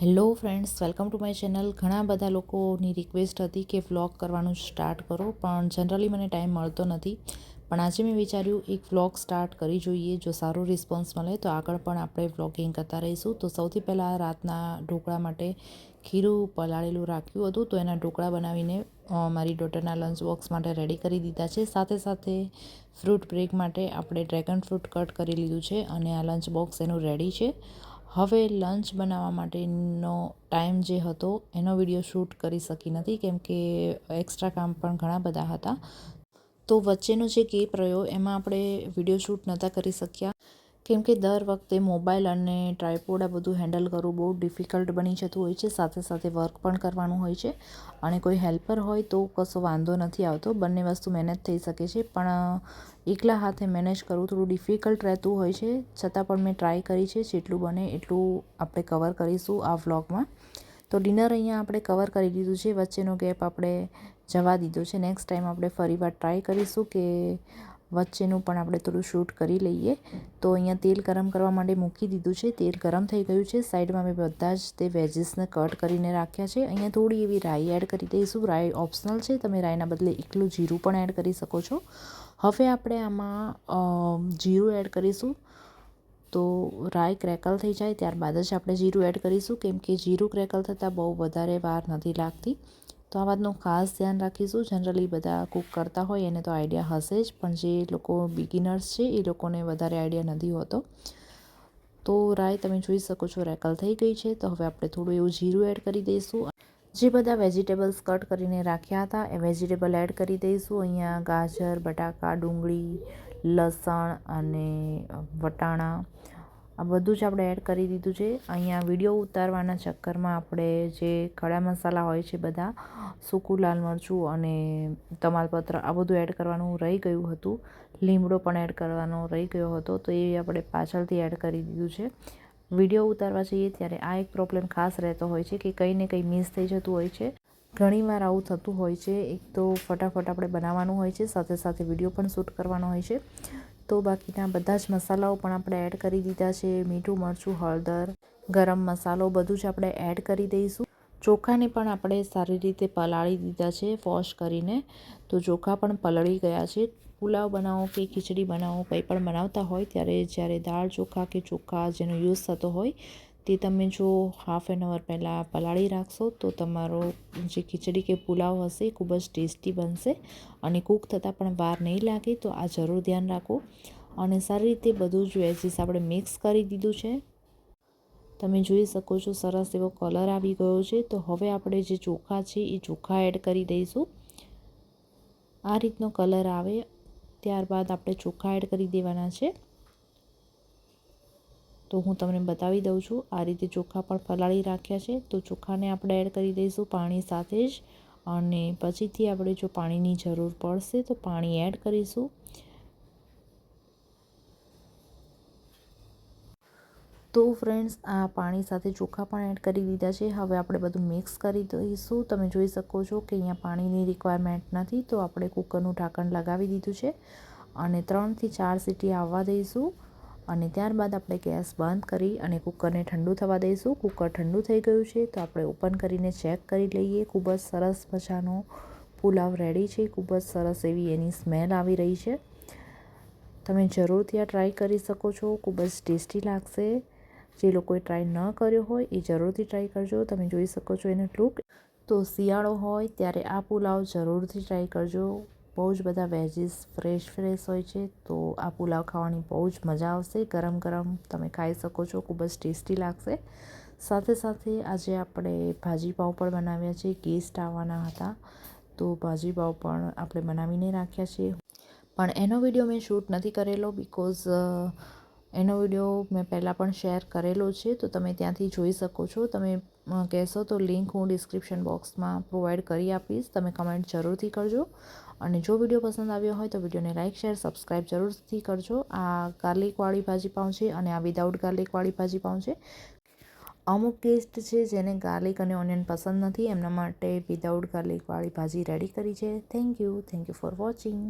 Hello friends, welcome to my channel. ઘણા બધા લોકોની રિક્વેસ્ટ હતી કે વ્લોગ કરવાનું સ્ટાર્ટ કરો, પણ જનરલી મને ટાઈમ મળતો નથી. પણ આજે મેં વિચાર્યું, એક વ્લોગ સ્ટાર્ટ કરી જોઈએ, જો સારો રિસ્પોન્સ મળે તો આગળ પણ આપણે વ્લોગિંગ કરતા રહીશું. તો સૌથી પહેલાં રાતના ઢોકળા માટે ખીરું પલાળેલું રાખ્યું હતું. તો એના ઢોકળા બનાવીને મારી ડોટરના લંચ બોક્સ માટે રેડી કરી દીધા છે. સાથે સાથે ફ્રૂટ બ્રેક માટે આપણે ડ્રેગન ફ્રૂટ કટ કરી લીધું છે અને આ લંચ બોક્સ એનું રેડી છે. હવે લંચ બનાવવા માટેનો ટાઈમ જે હતો, એનો વીડિયો શૂટ કરી શકી નથી, કેમ કે એક્સ્ટ્રા કામ પણ ઘણા બધા હતા. તો વચ્ચેનો જે ગેપ રહ્યો એમાં આપણે વીડિયો શૂટ નહોતા કરી શક્યા. કેમ કે દર વખતે મોબાઈલ અને ટ્રાયપોડ આ બધું હેન્ડલ કરવું બહુ ડિફિકલ્ટ બની જતું હોય છે. સાથે સાથે વર્ક પણ કરવાનું હોય છે. અને કોઈ હેલ્પર હોય તો કશો વાંધો નથી આવતો. બંને વસ્તુ મેનેજ થઈ શકે છે. પણ એકલા હાથે મેનેજ કરવું થોડું ડિફિકલ્ટ રહેતું હોય છે. છતાં પણ મેં ટ્રાય કરી છે. જેટલું બને એટલું આપણે કવર કરીશું આ વ્લોગમાં. તો ડિનર અહીંયા આપણે કવર કરી દીધું છે. વચ્ચેનો ગેપ આપણે જવા દીધો છે. નેક્સ્ટ ટાઈમ આપણે ફરીવાર ટ્રાય કરીશું કે વચ્ચેનું પણ આપણે થોડું શૂટ કરી લઈએ. તો અહીંયા તેલ ગરમ કરવા માટે મૂકી દીધું છે. તેલ ગરમ થઈ ગયું છે. સાઈડમાં મેં બધા જ તે વેજીસને કટ કરીને રાખ્યા છે. અહીંયા થોડી એવી રાઈ એડ કરી દઈશું. રાઈ ઓપ્શનલ છે. તમે રાઈના બદલે એકલું જીરું પણ એડ કરી શકો છો. હવે આપણે આમાં જીરું એડ કરીશું. તો રાઈ ક્રેકલ થઈ જાય. ત્યારબાદ જ આપણે જીરું એડ કરીશું. કેમ કે જીરું ક્રેકલ થતાં બહુ વધારે વાર નથી લાગતી. તો આ વાતનું ખાસ ધ્યાન રાખીશું. જનરલી બધા કૂક કરતા હોય, એને તો આઈડિયા હશે જ. પણ જે લોકો બિગિનર્સ છે, એ લોકોને વધારે આઈડિયા નથી હોતો. તો રાય તમે જોઈ શકો છો, રેકલ થઈ ગઈ છે. તો હવે આપણે થોડું એવું જીરું એડ કરી દઈશું. જે બધા વેજીટેબલ્સ કટ કરીને રાખ્યા હતા, એ વેજીટેબલ એડ કરી દઈશું. અહીંયા ગાજર, બટાકા, ડુંગળી, લસણ અને વટાણા. આ બધું જ આપણે એડ કરી દીધું છે. અહીંયા વીડિયો ઉતારવાના ચક્કરમાં આપણે જે ખડા મસાલા હોય છે બધા, સૂકું લાલ મરચું અને તમાલપત્ર, આ બધું એડ કરવાનું રહી ગયું હતું. લીમડો પણ એડ કરવાનો રહી ગયો હતો, તો એ આપણે પાછળથી એડ કરી દીધું છે. વીડિયો ઉતારવા જઈએ ત્યારે આ એક પ્રોબ્લેમ ખાસ રહેતો હોય છે કે કંઈ ને કંઈ મિસ થઈ જતું હોય છે. ઘણીવાર આવું થતું હોય છે, એક તો ફટાફટ આપણે બનાવવાનું હોય છે, સાથે સાથે વીડિયો પણ શૂટ કરવાનો હોય છે. તો બાકીના બધા જ મસાલાઓ પણ આપણે એડ કરી દીધા છે. મીઠું, મરચું, હળદર, ગરમ મસાલો બધું જ આપણે એડ કરી દઈશું. ચોખાને પણ આપણે સારી રીતે પલાળી દીધા છે વોશ કરીને. તો ચોખા પણ પલળી ગયા છે. પુલાવ બનાવો કે ખીચડી બનાવો, કંઈ પણ બનાવતા હોય, ત્યારે જ્યારે દાળ ચોખા કે ચોખા જેનો યુઝ થતો હોય તે તમે જો હાફ એન અવર પહેલાં પલાળી રાખશો, તો તમારો જે ખીચડી કે પુલાવ હશે ખૂબ જ ટેસ્ટી બનશે અને કૂક થતાં પણ વાર નહીં લાગે, તો આ જરૂર ધ્યાન રાખો. અને સારી રીતે બધું જ વેજીસ આપણે મિક્સ કરી દીધું છે. તમે જોઈ શકો છો સરસ એવો કલર આવી ગયો છે. તો હવે આપણે જે ચોખા છે એ ચોખા એડ કરી દઈશું. આ રીતનો કલર આવે. ત્યારબાદ આપણે ચોખા એડ કરી દેવાના છે. તો હું તમને બતાવી દઉં છું, આ રીતે ચોખા પણ પલાળી રાખ્યા છે. તો ચોખાને આપણે એડ કરી દઈશું પાણી સાથે જ અને પછીથી આપણે જો પાણીની જરૂર પડશે તો પાણી એડ કરીશું. તો ફ્રેન્ડ્સ, આ પાણી સાથે ચોખા પણ એડ કરી દીધા છે. હવે આપણે બધું મિક્સ કરી દઈશું. તમે જોઈ શકો છો કે અહીંયા પાણીની રિક્વાયરમેન્ટ નથી, તો આપણે કુકરનું ઢાંકણ લગાવી દીધું છે અને ત્રણથી ચાર સીટી આવવા દઈશું. અને ત્યારબાદ આપણે ગેસ બંધ કરી અને કૂકરને ઠંડુ થવા દઈશું. કૂકર ઠંડુ થઈ ગયું છે તો આપણે ઓપન કરીને ચેક કરી લઈએ. ખૂબ જ સરસ મજાનો પુલાવ રેડી છે. ખૂબ જ સરસ એવી એની સ્મેલ આવી રહી છે. તમે જરૂરથી આ ટ્રાય કરી શકો છો. ખૂબ જ ટેસ્ટી લાગશે. જે લોકોએ ટ્રાય ન કર્યો હોય એ જરૂરથી ટ્રાય કરજો. તમે જોઈ શકો છો એનો લુક. તો શિયાળો હોય ત્યારે આ પુલાવ જરૂરથી ટ્રાય કરજો. બહુ જ બધા વેજીસ ફ્રેશ ફ્રેશ હોય છે, તો આ પુલાવ ખાવાની બહુ જ મજા આવશે. ગરમ ગરમ તમે ખાઈ શકો છો, ખૂબ જ ટેસ્ટી લાગશે. સાથે સાથે આજે આપણે ભાજી પણ બનાવ્યા છે, ગેસ્ટ આવવાના હતા. તો ભાજી પણ આપણે બનાવીને રાખ્યા છે. પણ એનો વીડિયો મેં શૂટ નથી કરેલો બિકોઝ એનો વીડિયો મેં પહેલાં પણ શેર કરેલો છે, તો તમે ત્યાંથી જોઈ શકો છો. તમે કહેશો તો લિંક હું ડિસ્ક્રિપ્શન બોક્સમાં પ્રોવાઈડ કરી આપીશ. તમે કમેન્ટ જરૂરથી કરજો. અને જો વીડિયો પસંદ આવ્યો હોય તો વિડીયોને લાઇક શેર, સબસ્ક્રાઈબ જરૂરથી કરજો. આ ગાર્લિકવાળી ભાજી પાઉં છે અને આ વિદાઉટ ગાર્લિકવાળી ભાજી પાઉં છે. અમુક ગેસ્ટ છે જેને ગાર્લિક અને ઓનિયન પસંદ નથી, એમના માટે વિદાઉટ ગાર્લિકવાળી ભાજી રેડી કરી છે. Thank you thank you for watching